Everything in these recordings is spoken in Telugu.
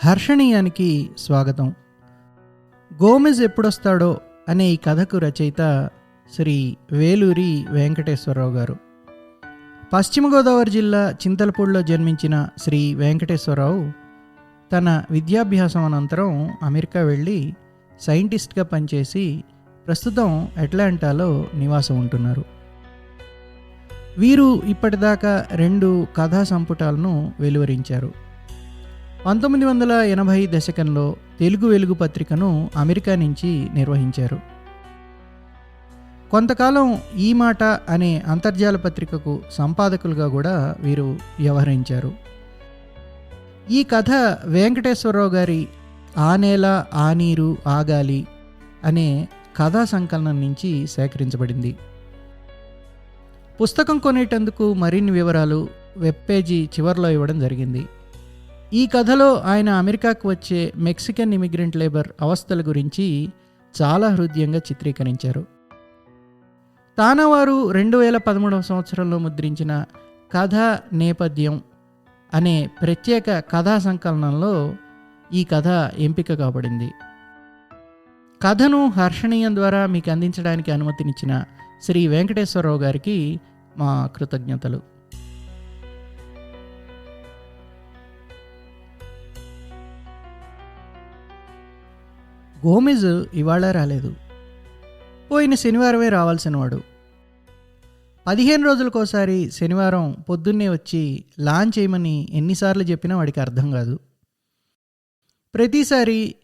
హర్షణీయానికి స్వాగతం. గోమెజ్ ఎప్పుడొస్తాడో అనే ఈ కథకు రచయిత శ్రీ వేలూరి వెంకటేశ్వరరావు గారు. పశ్చిమ గోదావరి జిల్లా చింతలపూడిలో జన్మించిన శ్రీ వెంకటేశ్వరరావు తన విద్యాభ్యాసం అనంతరం అమెరికా వెళ్ళి సైంటిస్ట్గా పనిచేసి ప్రస్తుతం అట్లాంటాలో నివాసం ఉంటున్నారు. వీరు ఇప్పటిదాకా రెండు కథా సంపుటాలను వెలువరించారు. పంతొమ్మిది వందల ఎనభై దశకంలో తెలుగు వెలుగు పత్రికను అమెరికా నుంచి నిర్వహించారు. కొంతకాలం ఈ మాట అనే అంతర్జాల పత్రికకు సంపాదకులుగా కూడా వీరు వ్యవహరించారు. ఈ కథ వెంకటేశ్వరరావు గారి ఆ నేల ఆ నీరు ఆగాలి అనే కథా సంకలనం నుంచి సేకరించబడింది. పుస్తకం కొనేటందుకు మరిన్ని వివరాలు వెబ్ పేజీ చివరిలో ఇవ్వడం జరిగింది. ఈ కథలో ఆయన అమెరికాకు వచ్చే మెక్సికన్ ఇమిగ్రెంట్ లేబర్ అవస్థల గురించి చాలా హృదయంగా చిత్రీకరించారు. తానవారు రెండు వేల పదమూడవ సంవత్సరంలో ముద్రించిన కథ నేపథ్యం అనే ప్రత్యేక కథా సంకలనంలో ఈ కథ ఎంపిక కాబడింది. కథను హర్షణీయం ద్వారా మీకు అందించడానికి అనుమతినిచ్చిన శ్రీ వెంకటేశ్వరరావు గారికి మా కృతజ్ఞతలు. గోమెజ్ ఇవాళ రాలేదు. పోయిన శనివారమే రావాల్సినవాడు. పదిహేను రోజులకోసారి శనివారం పొద్దున్నే వచ్చి లాంచ్ చేయమని ఎన్నిసార్లు చెప్పినా వాడికి అర్థం కాదు. ప్రతిసారి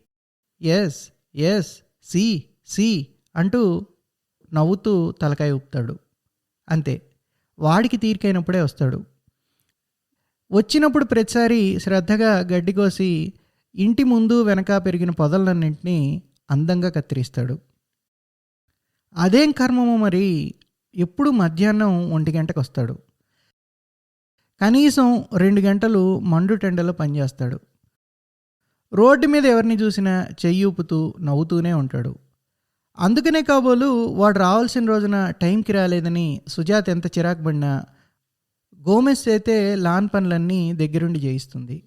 ఎస్ ఎస్ సి సి అంటూ నవ్వుతూ తలకాయ ఊపుతాడు. అంతే. వాడికి తీరికైనప్పుడే వస్తాడు. వచ్చినప్పుడు ప్రతిసారి శ్రద్ధగా గడ్డి కోసి ఇంటి ముందు వెనక పెరిగిన పొదలన్నింటినీ అందంగా కత్తిరిస్తాడు. అదేం కర్మమో మరి ఎప్పుడు మధ్యాహ్నం ఒంటి గంటకు వస్తాడు. కనీసం రెండు గంటలు మండు టెండలో పనిచేస్తాడు రోడ్డు మీద ఎవరిని చూసినా చెయ్యూపుతూ నవ్వుతూనే ఉంటాడు. అందుకనే కాబోలు వాడు రావాల్సిన రోజున టైంకి రాలేదని సుజాత్ ఎంత చిరాకు పడినా గోమెస్ అయితే లాన్ పనులన్నీ దగ్గరుండి చేయిస్తుంది.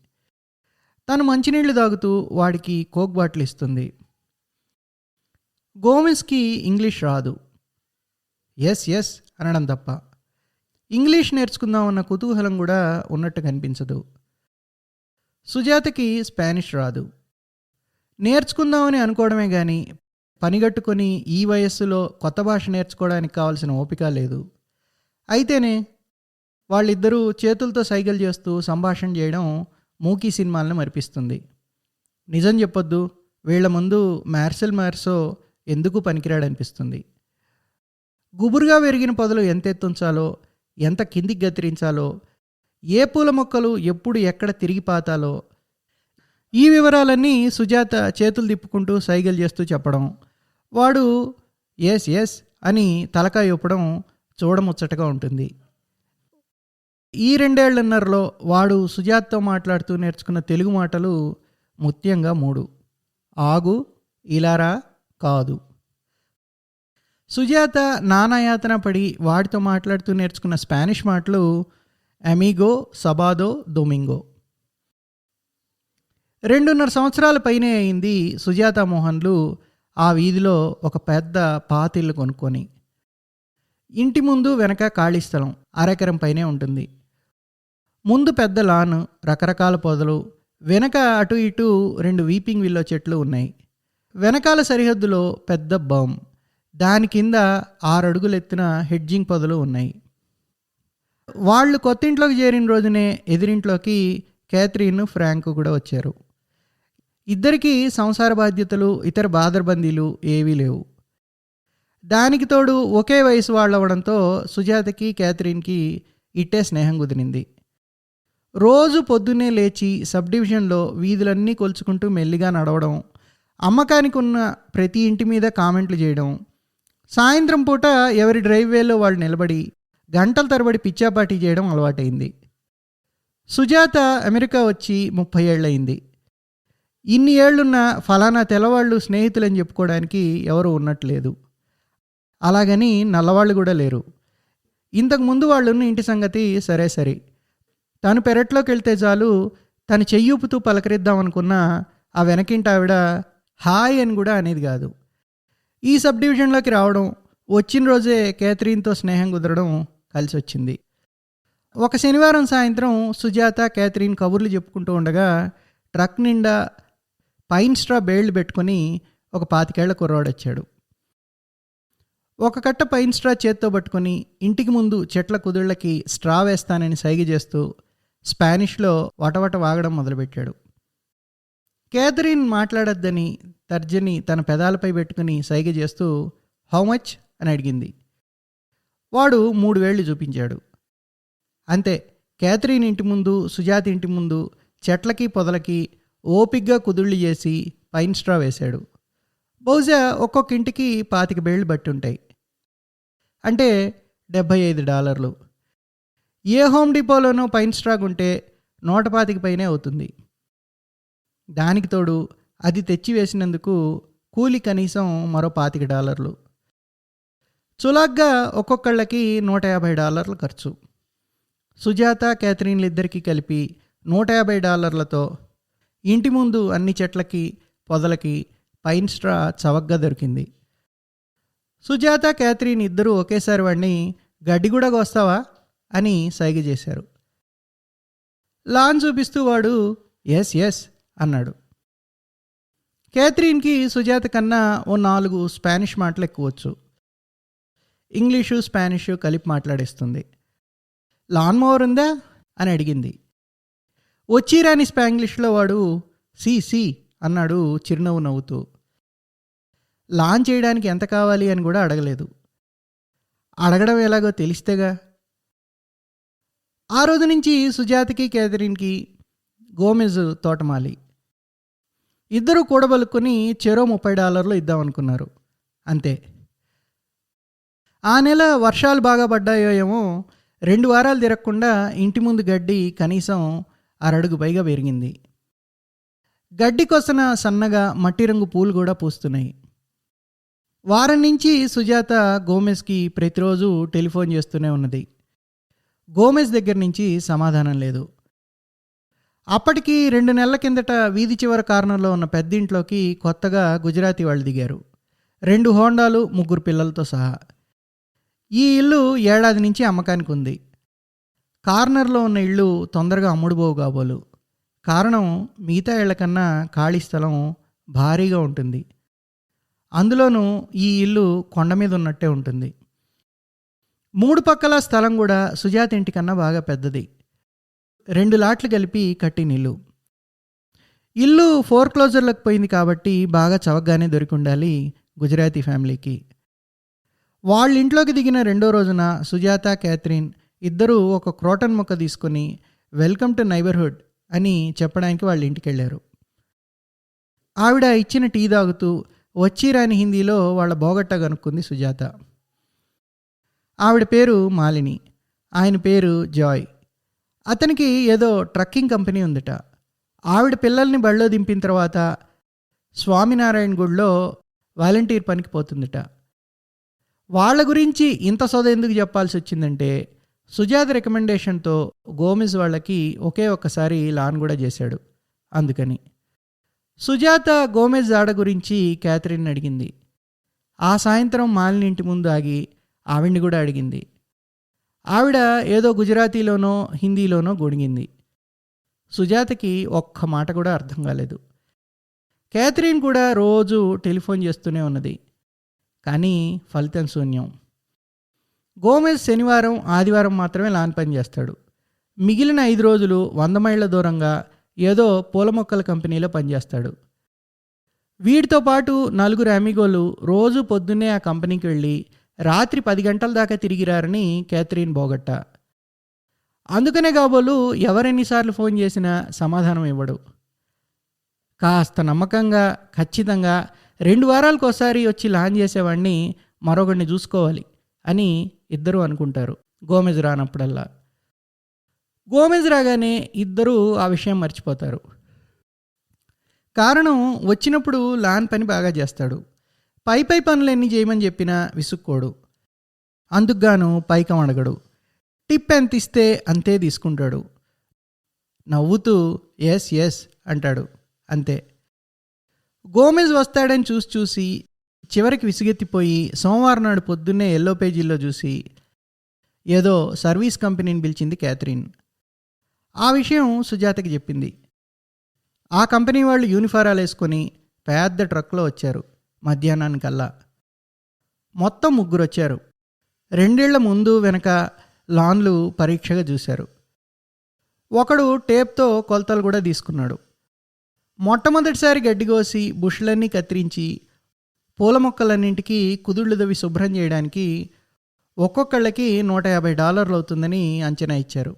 తను మంచినీళ్ళు తాగుతూ వాడికి కోక్ బాటిల్ ఇస్తుంది. గోమెస్కి ఇంగ్లీష్ రాదు. ఎస్ ఎస్ అనడం తప్ప. ఇంగ్లీష్ నేర్చుకుందామన్న కుతూహలం కూడా ఉన్నట్టు కనిపించదు. సుజాతకి స్పానిష్ రాదు. నేర్చుకుందామని అనుకోవడమే కానీ పనిగట్టుకొని ఈ వయస్సులో కొత్త భాష నేర్చుకోవడానికి కావాల్సిన ఓపిక లేదు. అయితేనే వాళ్ళిద్దరూ చేతులతో సైకిల్ చేస్తూ సంభాషణ చేయడం మూకీ సినిమాలను మరిపిస్తుంది. నిజం చెప్పొద్దు వీళ్ళ ముందు మ్యార్సెల్ మ్యార్సో ఎందుకు పనికిరాడనిపిస్తుంది. గుబురుగా పెరిగిన పొదలు ఎంత ఎత్తుంచాలో ఎంత కిందికి గతిరించాలో ఏ పూల మొక్కలు ఎప్పుడు ఎక్కడ తిరిగి పాతాలో ఈ వివరాలన్నీ సుజాత చేతులు తిప్పుకుంటూ సైగలు చేస్తూ చెప్పడం. వాడు ఎస్ ఎస్ అని తలకాయ ఇవ్వడం చూడముచ్చటగా ఉంటుంది. ఈ రెండేళ్ళన్నరలో వాడు సుజాత్తో మాట్లాడుతూ నేర్చుకున్న తెలుగు మాటలు ముఖ్యంగా మూడు. ఆగు ఇలారా కాదు. సుజాత నానాయాతన పడి వాడితో మాట్లాడుతూ నేర్చుకున్న స్పానిష్ మాటలు అమిగో సబాదో డొమింగో రెండున్నర సంవత్సరాల పైనే అయింది సుజాత మోహన్లు ఆ వీధిలో ఒక పెద్ద పాతిల్లు కొనుక్కొని. ఇంటి ముందు వెనక ఖాళీ స్థలం అరెకరం పైనే ఉంటుంది. ముందు పెద్ద లాన్ రకరకాల పొదలు వెనక అటు ఇటు రెండు వీపింగ్ విల్లో చెట్లు ఉన్నాయి. వెనకాల సరిహద్దులో పెద్ద బామ్ దాని కింద ఆరు అడుగులు హెడ్జింగ్ పొదలు ఉన్నాయి. వాళ్ళు కొత్త ఇంట్లోకి చేరిన రోజునే ఎదిరింట్లోకి క్యాథరిన్ ఫ్రాంక్ కూడా వచ్చారు. ఇద్దరికీ సంసార బాధ్యతలు ఇతర బాదర్బందీలు ఏవీ లేవు. దానికి తోడు ఒకే వయసు వాళ్ళు అవ్వడంతో సుజాతకి క్యాథరిన్కి ఇట్టే స్నేహం కుదిరింది. రోజు పొద్దున్నే లేచి సబ్ డివిజన్లో వీధులన్నీ కొలుచుకుంటూ మెల్లిగా నడవడం అమ్మకానికి ఉన్న ప్రతి ఇంటి మీద కామెంట్లు చేయడం సాయంత్రం పూట ఎవరి డ్రైవ్వేలో వాళ్ళు నిలబడి గంటల తరబడి పిచ్చాపాటీ చేయడం అలవాటైంది. సుజాత అమెరికా వచ్చి ముప్పై ఏళ్ళయింది. ఇన్ని ఏళ్ళున్న ఫలానా తెల్లవాళ్ళు స్నేహితులని చెప్పుకోవడానికి ఎవరు ఉన్నట్లేదు. అలాగని నల్లవాళ్ళు కూడా లేరు. ఇంతకుముందు వాళ్ళున్న ఇంటి సంగతి సరే సరే. తను పెరట్లోకి వెళ్తే చాలు తను చెయ్యూపుతూ పలకరిద్దాం అనుకున్న ఆ వెనకింటి ఆవిడ హాయ్ అని కూడా అనేది కాదు. ఈ సబ్ డివిజన్లోకి రావడం వచ్చిన రోజే కేథరీన్తో స్నేహం కుదరడం కలిసి వచ్చింది ఒక శనివారం సాయంత్రం సుజాత కేథరీన్ కబుర్లు చెప్పుకుంటూ ఉండగా ట్రక్ నిండా పైన్ స్ట్రా బేళ్ళు పెట్టుకొని ఒక పాతికేళ్ళ కుర్రాడు వచ్చాడు ఒక కట్ట పైన్ స్ట్రా చేత్తో పట్టుకొని ఇంటికి ముందు చెట్ల కుదుళ్ళకి స్ట్రా వేస్తానని సైగ చేస్తూ స్పానిష్లో వటవట వాగడం మొదలుపెట్టాడు. కేథరిన్ మాట్లాడొద్దని తర్జని తన పెదాలపై పెట్టుకుని సైగ చేస్తూ హౌ మచ్? అని అడిగింది. వాడు మూడు వేళ్ళు చూపించాడు. అంతే కేథరిన్ ఇంటి ముందు సుజాత ఇంటి ముందు చెట్లకి పొదలకి ఓపిగ్గా కుదుళ్ళు చేసి పైన్ స్ట్రా వేశాడు. బహుశా ఒక్కొక్క ఇంటికి పాతిక బేళ్ళు బట్టి ఉంటాయి. అంటే డెబ్భై ఐదు డాలర్లు. ఏ హోమ్ డిపోలోనో పైన్ స్ట్రాక్ ఉంటే నూట పాతికి పైనే అవుతుంది. దానికి తోడు అది తెచ్చి వేసినందుకు కూలి కనీసం మరో పాతిక డాలర్లు. చులాగ్గా ఒక్కొక్కళ్ళకి నూట యాభై డాలర్లు ఖర్చు. సుజాత క్యాథరిన్లు ఇద్దరికీ కలిపి నూట యాభై డాలర్లతో ఇంటి ముందు అన్ని చెట్లకి పొదలకి పైన్ స్ట్రా చవగ్గా దొరికింది. సుజాత క్యాథరిన్ ఇద్దరూ ఒకేసారి వాడిని గడ్డి కూడా వస్తావా అని సైగ చేశారు. లాన్ చూపిస్తూ వాడు ఎస్ ఎస్ అన్నాడు. క్యాథరిన్కి సుజాత కన్నా ఓ నాలుగు స్పానిష్ మాటలు ఎక్కువచ్చు. ఇంగ్లీషు స్పానిషు కలిపి మాట్లాడేస్తుంది. లాన్ మోవర్ ఉందా? అని అడిగింది. వచ్చిరాని స్పాంగ్లిష్లో వాడు సి సి అన్నాడు చిరునవ్వు నవ్వుతూ. లాన్ చేయడానికి ఎంత కావాలి అని కూడా అడగలేదు. అడగడం ఎలాగో తెలిస్తేగా ఆ రోజు నుంచి సుజాతకి కేథరిన్కి గోమెజ్ తోటమాలి. ఇద్దరు కూడబలుకొని చెరో ముప్పై డాలర్లు ఇద్దామనుకున్నారు. అంతే. ఆ నెల వర్షాలు బాగా పడ్డాయో ఏమో రెండు వారాలు తిరగకుండా ఇంటి ముందు గడ్డి కనీసం అరడుగు పైగా పెరిగింది గడ్డి కొసన సన్నగా మట్టి రంగు పూలు కూడా పూస్తున్నాయి. వారం నుంచి సుజాత గోమెస్కి ప్రతిరోజు టెలిఫోన్ చేస్తూనే ఉన్నది. గోమెజ్ దగ్గర నుంచి సమాధానం లేదు. అప్పటికి రెండు నెలల కిందట వీధి చివర కార్నర్లో ఉన్న పెద్దింట్లోకి కొత్తగా గుజరాతీ వాళ్ళు దిగారు. రెండు హోండాలు ముగ్గురు పిల్లలతో సహా. ఈ ఇల్లు ఏడాది నుంచి అమ్మకానికి ఉంది. కార్నర్లో ఉన్న ఇళ్ళు తొందరగా అమ్ముడుబోవు కాబోలు. కారణం మిగతా ఇళ్ళ కన్నా ఖాళీ స్థలం భారీగా ఉంటుంది. అందులోనూ ఈ ఇల్లు కొండ మీద ఉన్నట్టే ఉంటుంది. మూడు పక్కల స్థలం కూడా సుజాత ఇంటికన్నా బాగా పెద్దది. రెండు లాట్లు కలిపి కట్టిన ఇల్లు. ఇల్లు ఫోర్ క్లోజర్లకు పోయింది కాబట్టి బాగా చవకగానే దొరికి ఉండాలి గుజరాతీ ఫ్యామిలీకి. వాళ్ళ ఇంట్లోకి దిగిన రెండో రోజున సుజాత క్యాథరిన్ ఇద్దరూ ఒక క్రోటన్ మొక్క తీసుకొని వెల్కమ్ టు నైబర్హుడ్ అని చెప్పడానికి వాళ్ళ ఇంటికి వెళ్ళారు. ఆవిడ ఇచ్చిన టీ తాగుతూ వచ్చి రాని హిందీలో వాళ్ళ బోగట్ట కనుక్కుంది సుజాత. ఆవిడ పేరు మాలిని. ఆయన పేరు జాయ్. అతనికి ఏదో ట్రక్కింగ్ కంపెనీ ఉందట. ఆవిడ పిల్లల్ని బళ్ళో దింపిన తర్వాత స్వామినారాయణ గుడిలో వాలంటీర్ పనికి పోతుందట. వాళ్ళ గురించి ఇంత సొద ఎందుకు చెప్పాల్సి వచ్చిందంటే సుజాత రికమెండేషన్తో గోమిజ్ వాళ్ళకి ఒకే ఒక్కసారి లాన్ కూడా చేశాడు. అందుకని. సుజాత గోమెజ్ ఆడ గురించి క్యాథరిన్ అడిగింది. ఆ సాయంత్రం మాలిని ఇంటి ముందు ఆగి ఆవిడ్ని కూడా అడిగింది. ఆవిడ ఏదో గుజరాతీలోనో హిందీలోనో గొడిగింది సుజాతకి ఒక్క మాట కూడా అర్థం కాలేదు. క్యాథరిన్ కూడా రోజు టెలిఫోన్ చేస్తూనే ఉన్నది. కానీ ఫలితం శూన్యం. గోమెజ్ శనివారం ఆదివారం మాత్రమే లాన్ పని చేస్తాడు. మిగిలిన ఐదు రోజులు వంద మైళ్ళ దూరంగా ఏదో పూల మొక్కల కంపెనీలో పనిచేస్తాడు వీటితో పాటు నలుగురు అమిగోలు రోజు పొద్దున్నే ఆ కంపెనీకి వెళ్ళి రాత్రి పది గంటల దాకా తిరిగిరారని క్యాథరిన్ బోగట్ట. అందుకనే కాబోలు ఎవరెన్నిసార్లు ఫోన్ చేసినా సమాధానం ఇవ్వడు. కాస్త నమ్మకంగా ఖచ్చితంగా రెండు వారాలకు ఒకసారి వచ్చి లాన్ చేసేవాడిని మరొకడిని చూసుకోవాలి అని ఇద్దరూ అనుకుంటారు గోమెజ్ రానప్పుడల్లా. గోమెజ్ రాగానే ఇద్దరూ ఆ విషయం మర్చిపోతారు. కారణం వచ్చినప్పుడు లాన్ పని బాగా చేస్తాడు. పై పై పనులన్నీ చేయమని చెప్పినా విసుక్కోడు. అందుకుగాను పైకం అడగడు. టిప్ ఎంత ఇస్తే అంతే తీసుకుంటాడు. నవ్వుతూ ఎస్ ఎస్ అంటాడు. అంతే. గోమెజ్ వస్తాడని చూసి చూసి చివరికి విసిగెత్తిపోయి సోమవారం నాడు పొద్దున్నే ఎల్లో పేజీల్లో చూసి ఏదో సర్వీస్ కంపెనీని పిలిచింది క్యాథరిన్. ఆ విషయం సుజాతకి చెప్పింది. ఆ కంపెనీ వాళ్ళు యూనిఫారాలు వేసుకొని పెద్ద ట్రక్లో వచ్చారు. మధ్యాహ్నానికల్లా. మొత్తం ముగ్గురు వచ్చారు రెండేళ్ళ ముందు వెనక లాన్లు పరీక్షగా చూశారు. ఒకడు టేప్తో కొలతలు కూడా తీసుకున్నాడు. మొట్టమొదటిసారి గడ్డి కోసి బుష్లన్నీ కత్తిరించి పూల మొక్కలన్నింటికి కుదుళ్ళు దవి శుభ్రం చేయడానికి ఒక్కొక్కళ్ళకి నూట యాభై డాలర్లు అవుతుందని అంచనా ఇచ్చారు.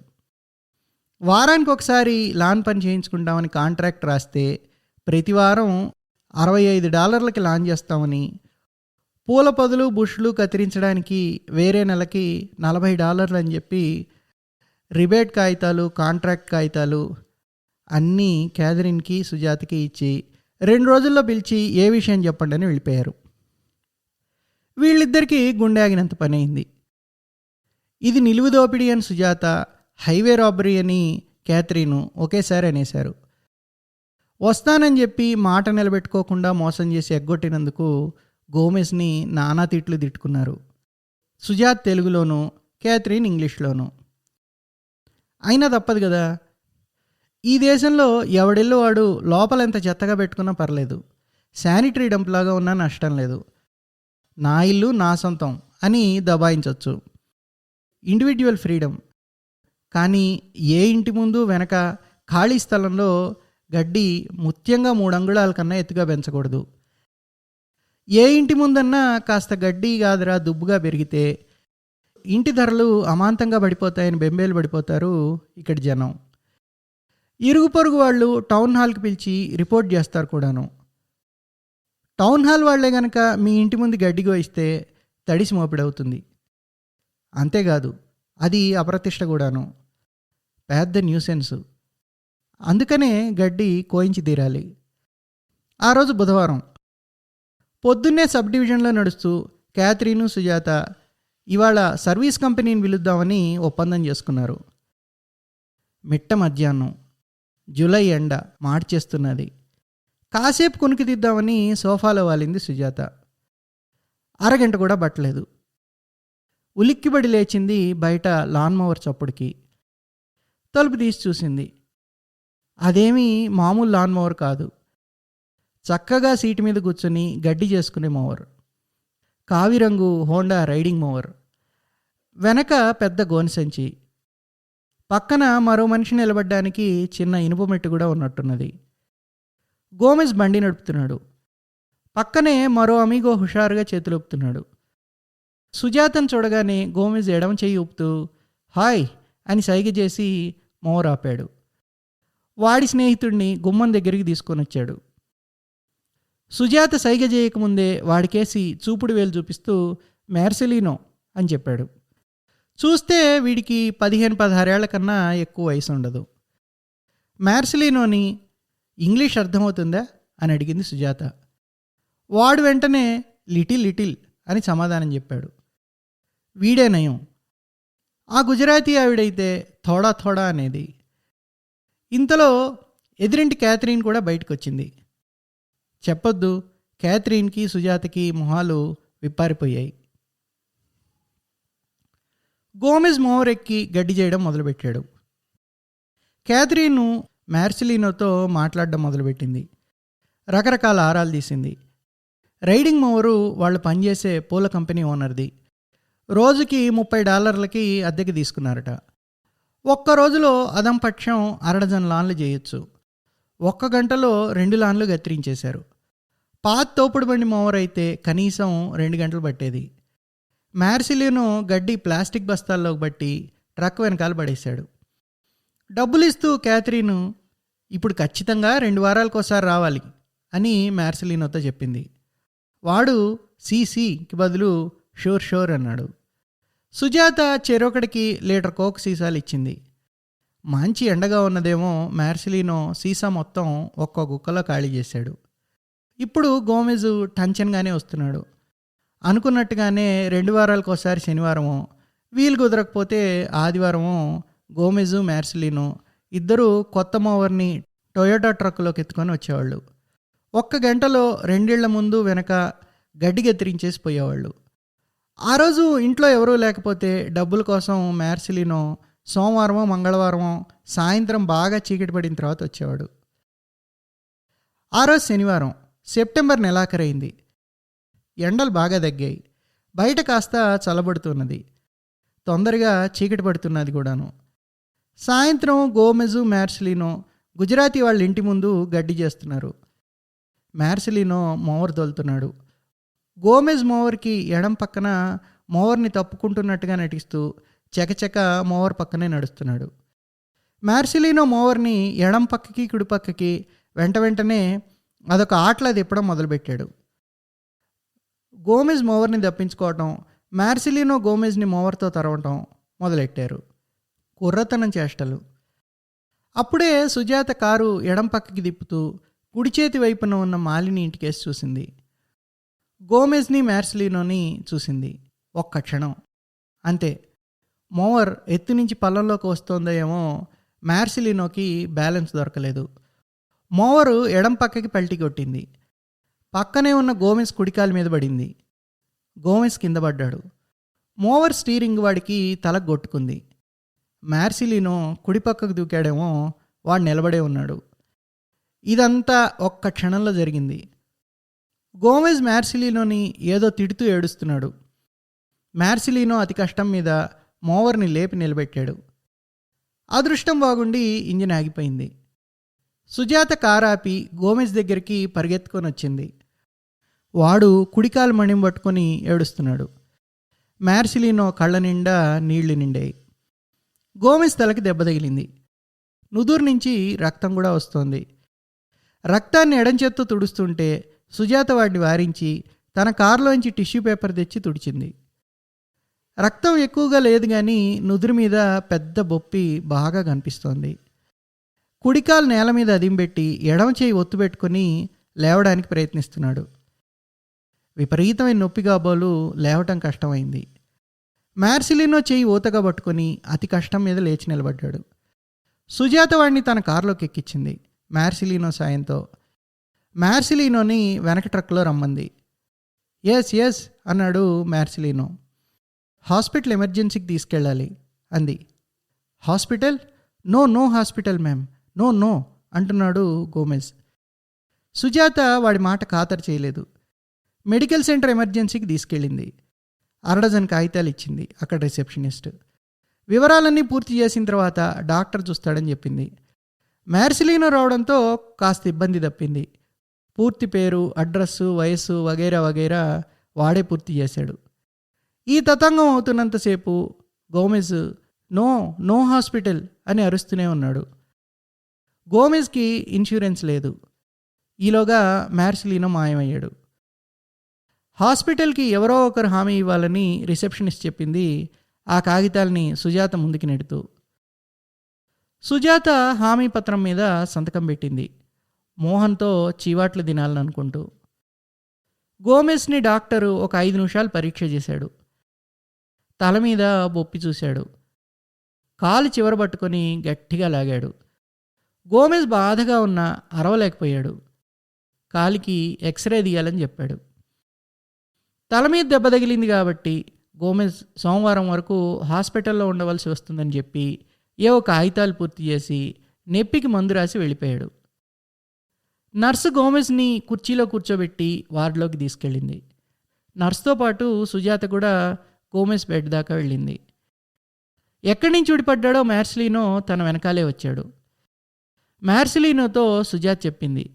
వారానికి ఒకసారి లాన్ పని చేయించుకుంటామని కాంట్రాక్ట్ రాస్తే ప్రతి వారం అరవై ఐదు డాలర్లకి లాంచ్ చేస్తామని పూల పదులు బుష్లు కత్తిరించడానికి వేరే నెలకి నలభై డాలర్లు అని చెప్పి రిబేట్ కాగితాలు కాంట్రాక్ట్ కాగితాలు అన్నీ క్యాథరిన్కి సుజాతకి ఇచ్చి రెండు రోజుల్లో పిలిచి ఏ విషయం చెప్పండి అని వెళ్ళిపోయారు. వీళ్ళిద్దరికీ గుండె ఆగినంత పని అయింది. ఇది నిలువు దోపిడీ అని సుజాత హైవే రాబరీ అని క్యాథరిన్ ఒకేసారి అనేశారు. వస్తానని చెప్పి మాట నిలబెట్టుకోకుండా మోసం చేసి ఎగ్గొట్టినందుకు గోమెస్ని నానా తిట్లు తిట్టుకున్నారు. సుజాత్ తెలుగులోను క్యాథరిన్ ఇంగ్లీష్లోను. అయినా తప్పదు కదా. ఈ దేశంలో ఎవడెళ్ళు వాడు లోపల ఎంత చెత్తగా పెట్టుకున్నా పర్లేదు. శానిటరీ డంప్లాగా ఉన్నా నష్టం లేదు. నా ఇల్లు నా సొంతం అని దబాయించవచ్చు ఇండివిజువల్ ఫ్రీడమ్. కానీ ఏ ఇంటి ముందు వెనక ఖాళీ స్థలంలో గడ్డి ముత్యంగా మూడు అంగుళాల కన్నా ఎత్తుగా పెంచకూడదు. ఏ ఇంటి ముందన్నా కాస్త గడ్డి కాదురా దుబ్బుగా పెరిగితే ఇంటి ధరలు అమాంతంగా పడిపోతాయని బెంబేలు పడిపోతారు ఇక్కడి జనం. ఇరుగు పొరుగు వాళ్ళు టౌన్ హాల్కి పిలిచి రిపోర్ట్ చేస్తారు కూడాను. టౌన్ హాల్ వాళ్ళే కనుక మీ ఇంటి ముందు గడ్డి గోయిస్తే తడిసి మోపిడవుతుంది. అంతేకాదు అది అప్రతిష్ట కూడాను. పెద్ద న్యూసెన్సు. అందుకనే గడ్డి కోయించి తీరాలి. ఆ రోజు బుధవారం. పొద్దున్నే సబ్ డివిజన్లో నడుస్తూ క్యాథరీను సుజాత ఇవాళ సర్వీస్ కంపెనీని పిలుద్దామని ఒప్పందం చేసుకున్నారు. మిట్ట మధ్యాహ్నం. జూలై ఎండ మార్చేస్తున్నది. కాసేపు కొనుక్కి తీద్దామని సోఫాలో వాలింది సుజాత. అరగంట కూడా పట్టలేదు. ఉలిక్కిబడి లేచింది బయట లాన్ మోవర్ చప్పుడుకి. తలుపు తీసి చూసింది. అదేమీ మామూలు లాన్ మోవర్ కాదు. చక్కగా సీటు మీద కూర్చొని గడ్డి చేసుకునే మోవర్ కావిరంగు హోండా రైడింగ్ మోవర్ వెనక పెద్ద గోని సంచి. పక్కన మరో మనిషి నిలబడ్డానికి చిన్న ఇనుప మెట్టు కూడా ఉన్నట్టున్నది. గోమెజ్ బండి నడుపుతున్నాడు. పక్కనే మరో అమీగో హుషారుగా చేతులొప్పుతున్నాడు సుజాతను చూడగానే గోమెజ్ ఎడమ చేయి ఊపుతూ హాయ్ అని సైగ చేసి మోర్ ఆపాడు. వాడి స్నేహితుడిని గుమ్మం దగ్గరికి తీసుకొని వచ్చాడు. సుజాత సైగ చేయకముందే వాడికేసి చూపుడు వేలు చూపిస్తూ మ్యార్సిలీనో అని చెప్పాడు. చూస్తే వీడికి పదిహేను పదహారేళ్ళ కన్నా ఎక్కువ వయసు ఉండదు. మ్యార్సిలీనోని ఇంగ్లీష్ అర్థమవుతుందా? అని అడిగింది సుజాత. వాడు వెంటనే లిటిల్ లిటిల్ అని సమాధానం చెప్పాడు. వీడే నయం. ఆ గుజరాతీ ఆవిడైతే థోడా థోడా అనేది ఇంతలో ఎదురింటి క్యాథరిన్ కూడా బయటకు వచ్చింది చెప్పొద్దు క్యాథరిన్కి సుజాతకి మొహాలు విప్పారిపోయాయి. గోమెజ్ మోహరెక్కి గడ్డి చేయడం మొదలుపెట్టాడు. క్యాథరీను మ్యార్సిలినోతో మాట్లాడడం మొదలుపెట్టింది. రకరకాల ఆరాలు తీసింది. రైడింగ్ మోవరు వాళ్ళు పనిచేసే పూల కంపెనీ ఓనర్ది. రోజుకి ముప్పై డాలర్లకి అద్దెకి తీసుకున్నారట. ఒక్క రోజులో అదంపక్షం అరడజన్ లాన్లు చేయొచ్చు. ఒక్క గంటలో రెండు లాన్లు గత్తిరించేశారు పాత తోపుడు బండి మోవర్ అయితే కనీసం రెండు గంటలు పట్టేది. మ్యార్సిలిను గడ్డి ప్లాస్టిక్ బస్తాల్లోకి బట్టి ట్రక్ వెనకాల పడేశాడు. డబ్బులు ఇస్తూ క్యాథరీను ఇప్పుడు ఖచ్చితంగా రెండు వారాలకోసారి రావాలి అని మ్యార్సిలినోతో చెప్పింది. వాడు సీసీకి బదులు షోర్ షోర్ అన్నాడు. సుజాత చెరొకడికి లీటర్ కోక్ సీసాలు ఇచ్చింది. మంచి ఎండగా ఉన్నదేమో మ్యార్సిలీనో సీసా మొత్తం ఒక్క గుక్కలో ఖాళీ చేశాడు. ఇప్పుడు గోమెజు టెన్షన్గానే వస్తున్నాడు. అనుకున్నట్టుగానే రెండు వారాలకు ఒకసారి శనివారము వీలు కుదరకపోతే ఆదివారము గోమెజు మ్యార్సిలినో ఇద్దరు కొత్త మోవర్ని టొయోటా ట్రక్కులోకి ఎత్తుకొని వచ్చేవాళ్ళు. ఒక్క గంటలో రెండేళ్ళ ముందు వెనక గడ్డి గెత్తిరించేసి పోయేవాళ్ళు. ఆ రోజు ఇంట్లో ఎవరూ లేకపోతే డబ్బుల కోసం మ్యార్సిలినో సోమవారమో మంగళవారమో సాయంత్రం బాగా చీకటి పడిన తర్వాత వచ్చేవాడు. ఆ రోజు శనివారం సెప్టెంబర్ నెలాఖరైంది. ఎండలు బాగా తగ్గాయి. బయట కాస్త చల్లబడుతున్నది. తొందరగా చీకటి పడుతున్నది కూడాను. సాయంత్రం గోమెజు మ్యార్సిలినో గుజరాతీ వాళ్ళ ఇంటి ముందు గడ్డి చేస్తున్నారు. మ్యార్సిలినో మోవర్ తోలుతున్నాడు. గోమెజ్ మోవర్కి ఎడం పక్కన మోవర్ని తప్పుకుంటున్నట్టుగా నటిస్తూ చకచక మోవర్ పక్కనే నడుస్తున్నాడు. మ్యార్సిలినో మోవర్ని ఎడం పక్కకి కుడిపక్కకి వెంట వెంటనే అదొక ఆటలా తిప్పడం మొదలుపెట్టాడు. గోమెజ్ మోవర్ని దప్పించుకోవటం మ్యార్సిలినో గోమెజ్ని మోవర్తో తరవటం మొదలెట్టారు. కుర్రతనం చేష్టలు. అప్పుడే సుజాత కారు ఎడం పక్కకి తిప్పుతూ కుడి చేతి వైపున ఉన్న మాలిని ఇంటికేసి చూసింది. గోమెజ్ని మ్యార్సిలినోని చూసింది. ఒక్క క్షణం. అంతే. మోవర్ ఎత్తు నుంచి పళ్ళల్లోకి వస్తుందేమో ఏమో మ్యార్సిలినోకి బ్యాలెన్స్ దొరకలేదు. మోవరు ఎడం పక్కకి పల్టి కొట్టింది. పక్కనే ఉన్న గోమెజ్ కుడికాల మీద పడింది. గోమెస్ కింద పడ్డాడు. మోవర్ స్టీరింగ్ వాడికి తల కొట్టుకుంది మ్యార్సిలినో కుడిపక్కకు దూకాడేమో వాడు నిలబడే ఉన్నాడు. ఇదంతా ఒక్క క్షణంలో జరిగింది. గోమెజ్ మ్యార్సిలీనోని ఏదో తిడుతూ ఏడుస్తున్నాడు. మ్యార్సిలీనో అతి కష్టం మీద మోవర్ని లేపి నిలబెట్టాడు. అదృష్టం బాగుండి ఇంజిన్ ఆగిపోయింది. సుజాత కారాపి గోమెజ్ దగ్గరికి పరిగెత్తుకొని వచ్చింది. వాడు కుడికాలు మణిం పట్టుకొని ఏడుస్తున్నాడు. మ్యార్సిలీనో కళ్ళ నిండా నీళ్ళు నిండాయి. గోమెజ్ తలకి దెబ్బ తగిలింది. నుదురు నుంచి రక్తం కూడా వస్తోంది. రక్తాన్ని ఎడంచేత్తో తుడుస్తుంటే సుజాత వాడిని వారించి తన కారులోంచి టిష్యూ పేపర్ తెచ్చి తుడిచింది. రక్తం ఎక్కువగా లేదు కానీ నుదురు మీద పెద్ద బొప్పి బాగా కనిపిస్తోంది. కుడికాలు నేల మీద అదింబెట్టి ఎడమ చేయి ఒత్తు పెట్టుకుని లేవడానికి ప్రయత్నిస్తున్నాడు. విపరీతమైన నొప్పి కాబోలు లేవటం కష్టమైంది. మ్యార్సిలినో చేయి ఊతగా పట్టుకొని అతి కష్టం మీద లేచి నిలబడ్డాడు. సుజాత వాడిని తన కారులోకి ఎక్కించింది. మ్యార్సిలినో సాయంతో మ్యార్సిలీనోని వెనక ట్రక్లో రమ్మంది. ఎస్ ఎస్ అన్నాడు మ్యార్సిలీనో హాస్పిటల్ ఎమర్జెన్సీకి తీసుకెళ్ళాలి అంది. Hospital? No no hospital ma'am. No no అంటున్నాడు గోమెజ్. సుజాత వాడి మాట ఖాతరు చేయలేదు. మెడికల్ సెంటర్ ఎమర్జెన్సీకి తీసుకెళ్ళింది. అరడజన్ కాగితాలు ఇచ్చింది అక్కడ రిసెప్షనిస్ట్. వివరాలన్నీ పూర్తి చేసిన తర్వాత డాక్టర్ చూస్తాడని చెప్పింది. మ్యార్సిలీనో రావడంతో కాస్త ఇబ్బంది తప్పింది. పూర్తి పేరు అడ్రస్సు వయస్సు వగైరా వగైరా వాడే పూర్తి చేశాడు. ఈ తతంగం అవుతున్నంతసేపు గోమెజ్ నో నో హాస్పిటల్ అని అరుస్తూనే ఉన్నాడు. గోమెజ్కి ఇన్సూరెన్స్ లేదు. ఈలోగా మ్యార్సిలీనో మాయమయ్యాడు. హాస్పిటల్కి ఎవరో ఒకరు హామీ ఇవ్వాలని రిసెప్షనిస్ట్ చెప్పింది ఆ కాగితాల్ని సుజాత ముందుకి నెడుతూ. సుజాత హామీ పత్రం మీద సంతకం పెట్టింది. మోహన్తో చీవాట్లు తినాలని అనుకుంటూ గోమెస్ని డాక్టరు ఒక ఐదు నిమిషాలు పరీక్ష చేశాడు. తల మీద బొప్పి చూశాడు. కాలు చివర పట్టుకొని గట్టిగా లాగాడు. గోమెజ్ బాధగా ఉన్న అరవలేకపోయాడు. కాలికి ఎక్స్రే తీయాలని చెప్పాడు. తల మీద దెబ్బ తగిలింది కాబట్టి గోమెజ్ సోమవారం వరకు హాస్పిటల్లో ఉండవలసి వస్తుందని చెప్పి ఏవో కాగితాలు పూర్తి చేసి నొప్పికి మందు రాసి వెళ్ళిపోయాడు. నర్సు గోమెజ్ని కుర్చీలో కూర్చోబెట్టి వార్డులోకి తీసుకెళ్ళింది. నర్స్తో పాటు సుజాత కూడా గోమెజ్ బెడ్ దాకా వెళ్ళింది. ఎక్కడి నుంచి ఊడిపడ్డాడో మ్యార్సిలీనో తన వెనకాలే వచ్చాడు. మ్యార్సిలీనోతో సుజాత్ చెప్పింది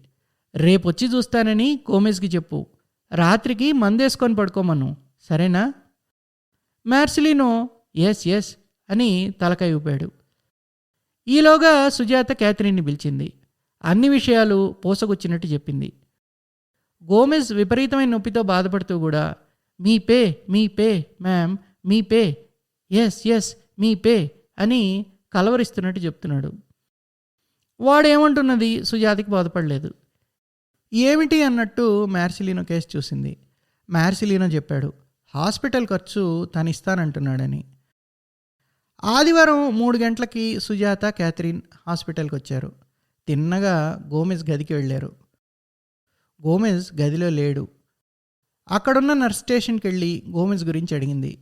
రేపొచ్చి చూస్తానని గోమెజ్కి చెప్పు. రాత్రికి మందేసుకొని పడుకోమను. సరేనా? మ్యార్సిలీనో ఎస్ ఎస్ అని తలకై ఊపాడు. ఈలోగా సుజాత క్యాథరిన్ని పిలిచింది అన్ని విషయాలు పోసగొచ్చినట్టు చెప్పింది. గోమెజ్ విపరీతమైన నొప్పితో బాధపడుతూ కూడా me pay me pay ma'am me pay yes yes me pay అని కలవరిస్తున్నట్టు చెప్తున్నాడు. వాడేమంటున్నది సుజాతకి బాధపడలేదు. ఏమిటి అన్నట్టు మ్యార్సిలీనో కేసు చూసింది. మ్యార్సిలీనో చెప్పాడు హాస్పిటల్ ఖర్చు తను ఇస్తానంటున్నాడని ఆదివారం మూడు గంటలకి సుజాత క్యాథరిన్ హాస్పిటల్కి వచ్చారు తిన్నగా గోమెజ్ గదికి వెళ్ళారు. గోమెజ్ గదిలో లేడు. అక్కడున్న నర్స్ స్టేషన్కి వెళ్ళి గోమెజ్ గురించి అడిగింది.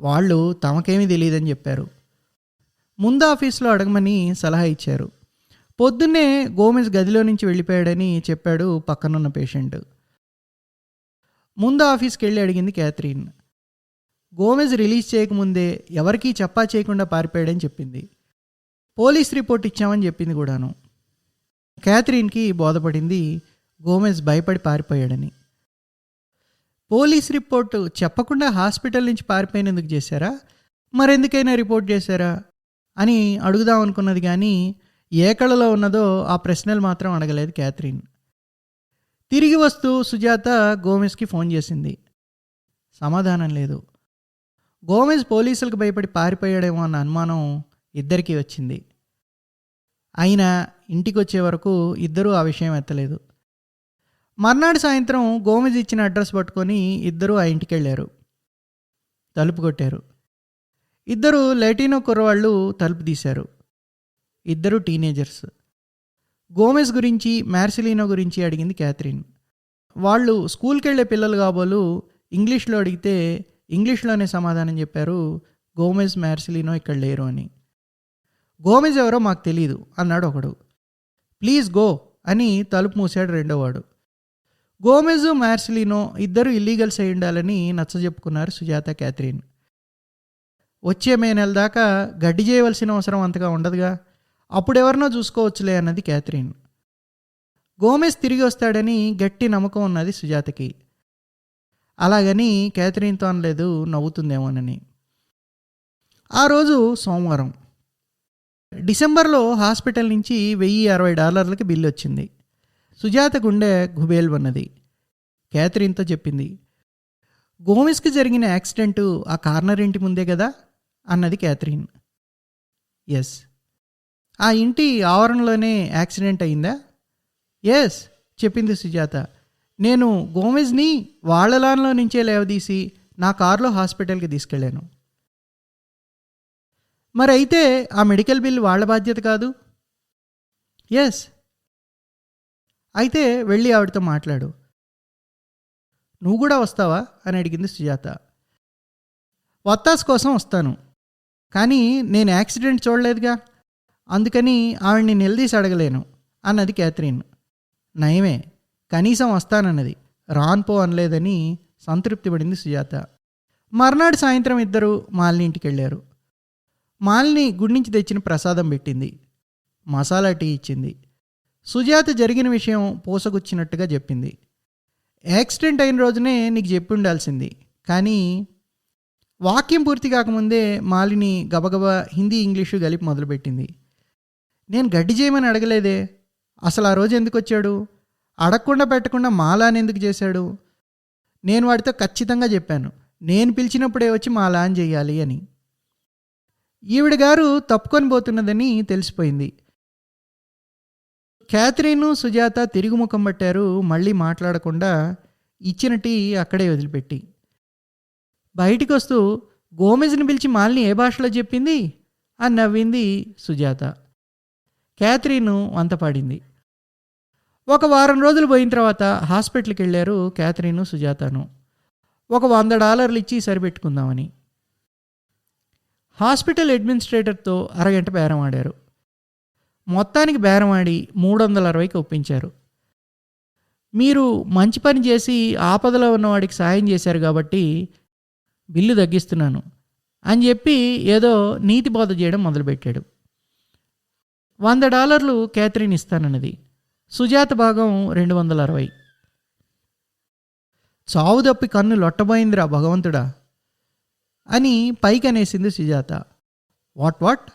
వాళ్ళు తమకేమీ తెలియదని చెప్పారు. ముందు ఆఫీస్లో అడగమని సలహా ఇచ్చారు. పొద్దున్నే గోమెజ్ గదిలో నుంచి వెళ్ళిపోయాడని చెప్పాడు పక్కనున్న పేషెంట్. ముందు ఆఫీస్కి వెళ్ళి అడిగింది క్యాథరిన్. గోమెజ్ రిలీజ్ చేయకముందే ఎవరికీ చెప్పా చేయకుండా పారిపోయాడని చెప్పింది. పోలీస్ రిపోర్ట్ ఇచ్చామని చెప్పింది కూడాను. క్యాథరిన్కి బోధపడింది గోమెజ్ భయపడి పారిపోయాడని. పోలీస్ రిపోర్టు చెప్పకుండా హాస్పిటల్ నుంచి పారిపోయినందుకు చేశారా? మరెందుకైనా రిపోర్ట్ చేశారా? అని అడుగుదాం అనుకున్నది కానీ ఏ కళలో ఉన్నదో ఆ ప్రశ్నలు మాత్రం అడగలేదు క్యాథరిన్. తిరిగి వస్తూ సుజాత గోమెజ్కి ఫోన్ చేసింది. సమాధానం లేదు. గోమెజ్ పోలీసులకు భయపడి పారిపోయాడేమో అన్న అనుమానం ఇద్దరికీ వచ్చింది. అయినా ఇంటికి వచ్చే వరకు ఇద్దరూ ఆ విషయం ఎత్తలేదు. మర్నాడు సాయంత్రం గోమెజ్ ఇచ్చిన అడ్రస్ పట్టుకొని ఇద్దరూ ఆ ఇంటికి వెళ్ళారు తలుపు కొట్టారు. ఇద్దరు లెటినో కుర్రవాళ్ళు తలుపు తీశారు. ఇద్దరు టీనేజర్స్. గోమెజ్ గురించి మ్యార్సిలినో గురించి అడిగింది క్యాథరిన్. వాళ్ళు స్కూల్కి వెళ్ళే పిల్లలు కాబోలు ఇంగ్లీష్లో అడిగితే ఇంగ్లీష్లోనే సమాధానం చెప్పారు గోమెజ్ మ్యార్సిలినో ఇక్కడ లేరు అని. గోమెజ్ ఎవరో మాకు తెలియదు అన్నాడు ఒకడు. ప్లీజ్ గో అని తలుపు మూసాడు రెండోవాడు గోమెజ్ మార్సిలినో ఇద్దరు ఇల్లీగల్స్ అయి ఉండాలని నచ్చజెప్పుకున్నారు సుజాత క్యాథరిన్. వచ్చే మే నెల దాకా గడ్డి చేయవలసిన అవసరం అంతగా ఉండదుగా. అప్పుడెవరినో చూసుకోవచ్చులే అన్నది క్యాథరిన్. గోమెజ్ తిరిగి వస్తాడని గట్టి నమ్మకం ఉన్నది సుజాతకి. అలాగని క్యాథరిన్తో అనలేదు నవ్వుతుందేమోనని. ఆ రోజు సోమవారం. డిసెంబర్లో హాస్పిటల్ నుంచి వెయ్యి అరవై డాలర్లకి బిల్లు వచ్చింది. సుజాత గుండె గుబేల్ ఉన్నది క్యాథరిన్తో చెప్పింది. గోమెస్కి జరిగిన యాక్సిడెంట్ ఆ కార్నర్ ఇంటి ముందే కదా అన్నది క్యాథరిన్ ఎస్. ఆ ఇంటి ఆవరణలోనే యాక్సిడెంట్ అయిందా? ఎస్ చెప్పింది సుజాత. నేను గోమెజ్ని వాళ్ళ లాన్లో నుంచే లేవదీసి నా కారులో హాస్పిటల్కి తీసుకెళ్ళాను. మరి అయితే ఆ మెడికల్ బిల్ వాళ్ళ బాధ్యత కాదు? ఎస్ అయితే వెళ్ళి ఆవిడతో మాట్లాడు. నువ్వు కూడా వస్తావా? అని అడిగింది సుజాత. వత్తాస్ కోసం వస్తాను. కానీ నేను యాక్సిడెంట్ చూడలేదుగా. అందుకని ఆవిడ్ని నిలదీసి అడగలేను అన్నది క్యాథరిన్. నయమే కనీసం వస్తానన్నది. రాన్పో అనలేదని సంతృప్తి పడింది సుజాత. మర్నాడు సాయంత్రం ఇద్దరు మాలిని ఇంటికి వెళ్ళారు మాలిని గుడి నుంచి తెచ్చిన ప్రసాదం పెట్టింది. మసాలా టీ ఇచ్చింది. సుజాత జరిగిన విషయం పోసగుచ్చినట్టుగా చెప్పింది. యాక్సిడెంట్ అయిన రోజునే నీకు చెప్పి ఉండాల్సింది. కానీ వాక్యం పూర్తి కాకముందే మాలిని గబగబా హిందీ ఇంగ్లీషు కలిపి మొదలుపెట్టింది. నేను గడ్డి చేయమని అడగలేదే? అసలు ఆ రోజు ఎందుకు వచ్చాడు అడగకుండా పెట్టకుండా మాలాని ఎందుకు చేశాడు? నేను వాడితో ఖచ్చితంగా చెప్పాను. నేను పిలిచినప్పుడే వచ్చి మాలాన్ చేయాలి అని. ఈవిడ గారు తప్పుకొని పోతున్నదని తెలిసిపోయింది. క్యాథరిన్ సుజాత తిరుగు ముఖం పట్టారు మళ్ళీ మాట్లాడకుండా ఇచ్చిన టీ అక్కడే వదిలిపెట్టి. బయటికి వస్తూ గోమెజ్ని పిలిచి మాల్ని ఏ భాషలో చెప్పింది? అని నవ్వింది సుజాత. క్యాథరిన్ వంతపాడింది ఒక వారం రోజులు పోయిన తర్వాత హాస్పిటల్కి వెళ్ళారు క్యాథరిన్ సుజాతను. ఒక వంద డాలర్లు ఇచ్చి సరిపెట్టుకుందామని. హాస్పిటల్ అడ్మినిస్ట్రేటర్తో అరగంట బేరం ఆడారు. మొత్తానికి బేరం ఆడి మూడు వందల అరవైకి ఒప్పించారు. మీరు మంచి పని చేసి ఆపదలో ఉన్నవాడికి సాయం చేశారు కాబట్టి బిల్లు తగ్గిస్తున్నాను అని చెప్పి ఏదో నీతి బోధ చేయడం మొదలుపెట్టాడు. వంద డాలర్లు క్యాథరిన్ ఇస్తానన్నది. సుజాత భాగం రెండు వందల అరవై చావు తప్పి కన్ను లొట్టబోయిందిరా భగవంతుడా. అని పైకి అనేసింది సుజాత. What what?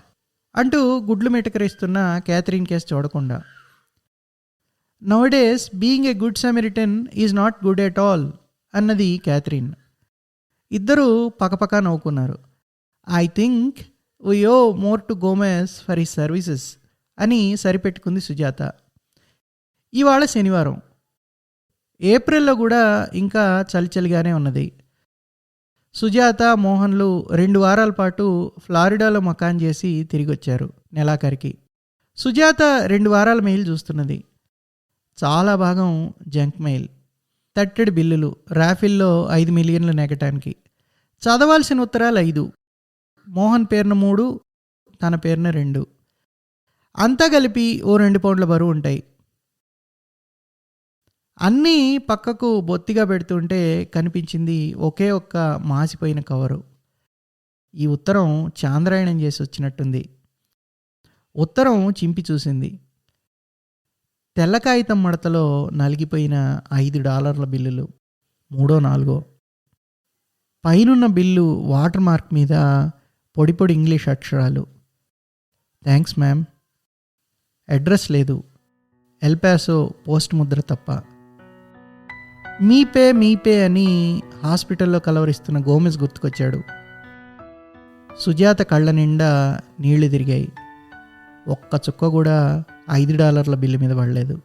అంటూ గుడ్లు మెటకరిస్తున్న క్యాథరిన్ కేసు చూడకుండా. Nowadays being a good Samaritan is not good at all అన్నది క్యాథరిన్. ఇద్దరూ పకపక నవ్వుకున్నారు. I think you more to Gomes for his services అని సరిపెట్టుకుంది సుజాత. ఇవాళ శనివారం. ఏప్రిల్లో కూడా ఇంకా చలిచలిగానే ఉన్నది. సుజాత మోహన్లు రెండు వారాల పాటు ఫ్లారిడాలో మకాన్ చేసి తిరిగి వచ్చారు నెలాఖరికి. సుజాత రెండు వారాల మెయిల్ చూస్తున్నది. చాలా భాగం జంక్ మెయిల్. తట్టెడు బిల్లులు రాఫిల్లో ఐదు మిలియన్లు నెగటానికి చదవాల్సిన ఉత్తరాలు ఐదు. మోహన్ పేరున మూడు తన పేరున రెండు. అంతా కలిపి ఓ రెండు పౌండ్ల బరువు ఉంటాయి. అన్నీ పక్కకు బొత్తిగా పెడుతుంటే కనిపించింది ఒకే ఒక్క మాసిపోయిన కవరు. ఈ ఉత్తరం చాంద్రాయణం చేసి వచ్చినట్టుంది. ఉత్తరం చింపి చూసింది. తెల్ల కాగితం మడతలో నలిగిపోయిన ఐదు డాలర్ల బిల్లులు మూడో నాలుగో. పైనున్న బిల్లు వాటర్ మార్క్ మీద పొడి పొడి ఇంగ్లీష్ అక్షరాలు. Thanks ma'am. అడ్రస్ లేదు. ఎల్పాసో పోస్ట్ ముద్ర తప్ప. మీపే మీపే అని హాస్పిటల్లో కలవరిస్తున్న గోమెజ్ గుర్తుకొచ్చాడు. సుజాత కళ్ళ నిండా నీళ్ళు తిరిగాయి. ఒక్క చుక్క కూడా ఐదు డాలర్ల బిల్లు మీద పడలేదు.